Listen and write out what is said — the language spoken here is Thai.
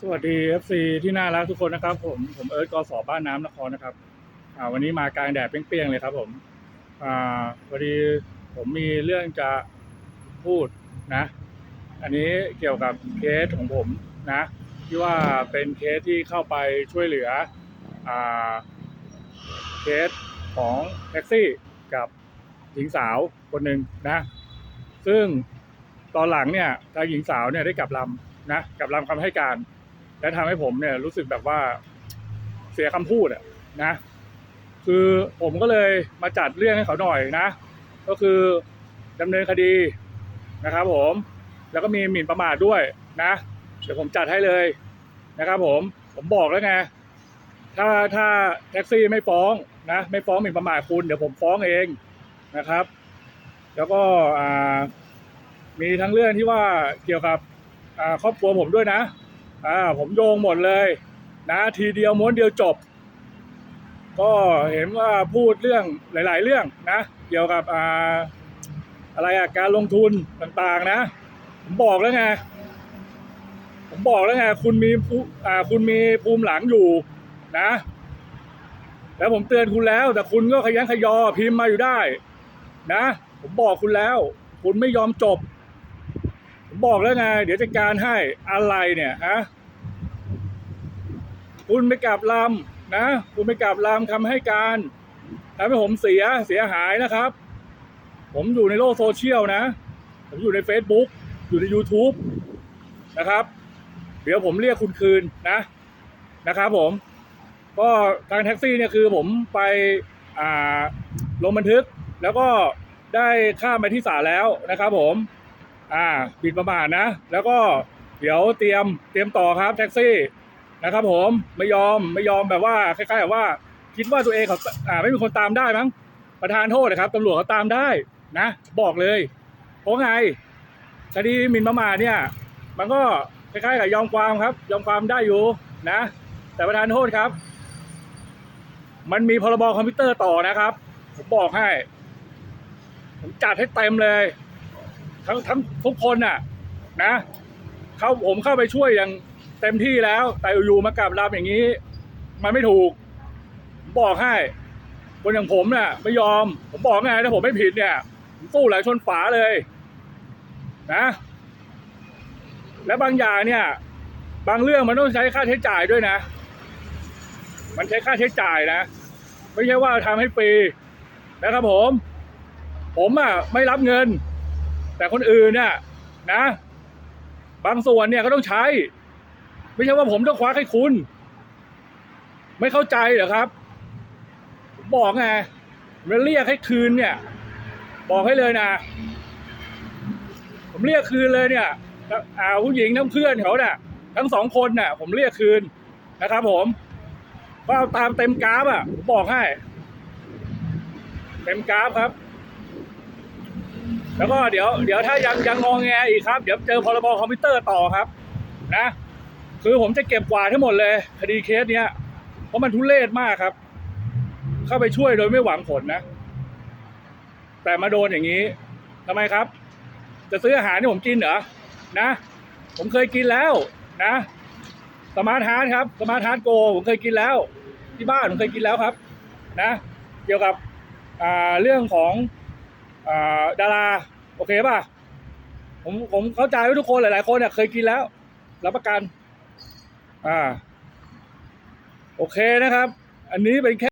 สวัสดี FC ที่น่ารักทุกคนนะครับ ผมผมเอิร์ธกสบ้านน้ำนครนะครับอ่าวันนี้มากลางแดดเปรี้ยงๆเลยครับ ผมอ่าพอดีผมมีเรื่องจะพูดนะ อันนี้เกี่ยวกับเคสของผมนะ ที่ว่าเป็นเคสที่เข้าไปช่วยเหลืออ่าเคสของแท็กซี่กับหญิงสาวคนหนึ่งนะ ซึ่งตอนหลังเนี่ยทางหญิงสาวเนี่ยได้กลับลำนะกลับลำคำให้การ และทำให้ผมเนี่ยรู้สึกแบบว่าเสียคำพูดอะนะ คือผมก็เลยมาจัดเรื่องให้เขาหน่อยนะ ก็คือดำเนินคดีนะครับ ผมแล้วก็มีหมิ่นประมาทด้วยนะเดี๋ยวผมจัดให้เลยนะครับ ผมผมบอกแล้วไงถ้าถ้าแท็กซี่ไม่ฟ้องนะ ไม่ฟ้องหมิ่นประมาทคุณเดี๋ยวผมฟ้องเองนะครับ แล้วก็มีทั้งเรื่องที่ว่าเกี่ยวกับครอบครัวผมด้วยนะ อ่าผมโยงหมดเลย นะทีเดียวม้วนเดียวจบ ก็เห็นว่าพูดเรื่องหลาย ๆ เรื่องนะ เกี่ยวกับอ่าอะไรอะการลงทุนต่างๆนะ ผมบอกแล้วไงผมบอกแล้วไงคุณมีภูอ่าคุณมีภูมิหลังอยู่นะ แล้วผมเตือนคุณแล้ว แต่คุณก็ขยันขยอพิมพ์มาอยู่ได้ นะ ผมบอกคุณแล้ว คุณไม่ยอมจบ ผมบอกแล้วไงเดี๋ยวจัดการให้อะไรเนี่ยฮะคุณไปกลับลำนะ คุณไปกลับลำคำให้การทำให้ผมเสียเสียหายนะครับ ผมอยู่ในโลกโซเชียลนะ ผมอยู่ใน Facebook อยู่ใน YouTube นะครับ เดี๋ยวผมเรียกคุณคืนนะนะครับผม ก็ทางแท็กซี่เนี่ยคือผมไปอ่าลงบันทึก แล้วก็ได้ข้ามไปที่ศาลแล้วนะครับผม อ่าปิดประมาทนะ แล้วก็เดี๋ยวเตรียมเตรียมต่อครับแท็กซี่นะครับ ผมไม่ยอมไม่ยอมแบบว่าคล้ายๆกับว่า คิดว่าตัวเองเขาอ่าไม่มีคนตามได้มั้งประธานโทษนะครับตำรวจเขาตามได้นะ บอกเลยเพราะไงคดีหมิ่นประมาทเนี่ย มันก็คล้ายๆกับยอมความครับ ยอมความได้อยู่นะ แต่ประธานโทษครับ มันมีพรบคอมพิวเตอร์ต่อนะครับ ผมบอกให้ ผมจัดให้เต็มเลย ทั้งทั้งทุกคนน่ะนะเขาผมเข้าไปช่วยอย่างเต็มที่แล้ว แต่อยู่มากลับรับอย่างนี้ มันไม่ถูก บอกให้ คนอย่างผมน่ะ ไม่ยอม ผมบอกไงถ้าผมไม่ผิดเนี่ยผมสู้หลายชนฝาเลย นะ และบางอย่างเนี่ย บางเรื่องมันต้องใช้ค่าใช้จ่ายด้วยนะ มันใช้ค่าใช้จ่ายนะไม่ใช่ว่าทำให้ฟรีนะครับผม ผมอะไม่รับเงิน แต่คนอื่นเนี่ยนะ บางส่วนเนี่ยก็ต้องใช้ ไม่ใช่ว่าผมต้องควักให้คุณ ไม่เข้าใจเหรอครับ ผมบอกไงมันเรียกให้คืนเนี่ย บอกให้เลยนะ ผมเรียกคืนเลยเนี่ยอ่าผู้หญิงทั้งเพื่อนเขาเนี่ยทั้งสองคนเนี่ยผมเรียกคืนนะครับ ผมก็เอาตามเต็มกราฟอะผมบอกให้ เต็มกราฟครับ แล้วก็เดี๋ยวเดี๋ยวถ้ายังยังงองแงอีกครับ เดี๋ยวเจอพรบคอมพิวเตอร์ต่อครับนะ คือผมจะเก็บกวาดทั้งหมดเลย คดีเคสเนี้ย เพราะมันทุเรศมากครับ เข้าไปช่วยโดยไม่หวังผลนะ แต่มาโดนอย่างนี้ทำไมครับ จะซื้ออาหารที่ผมกินเหรอนะ ผมเคยกินแล้วนะสมาร์ทฮาร์ดครับสมาร์ทฮาร์ดโกผมเคยกินแล้ว ที่บ้านผมเคยกินแล้วครับ นะ เกี่ยวกับเรื่องของ ดาราโอเคป่ะ ผมผมเข้าใจว่าทุกคนหลาย ๆ คนเนี่ยเคยกินแล้ว รับประกัน อ่า โอเคนะครับ อันนี้เป็นแค่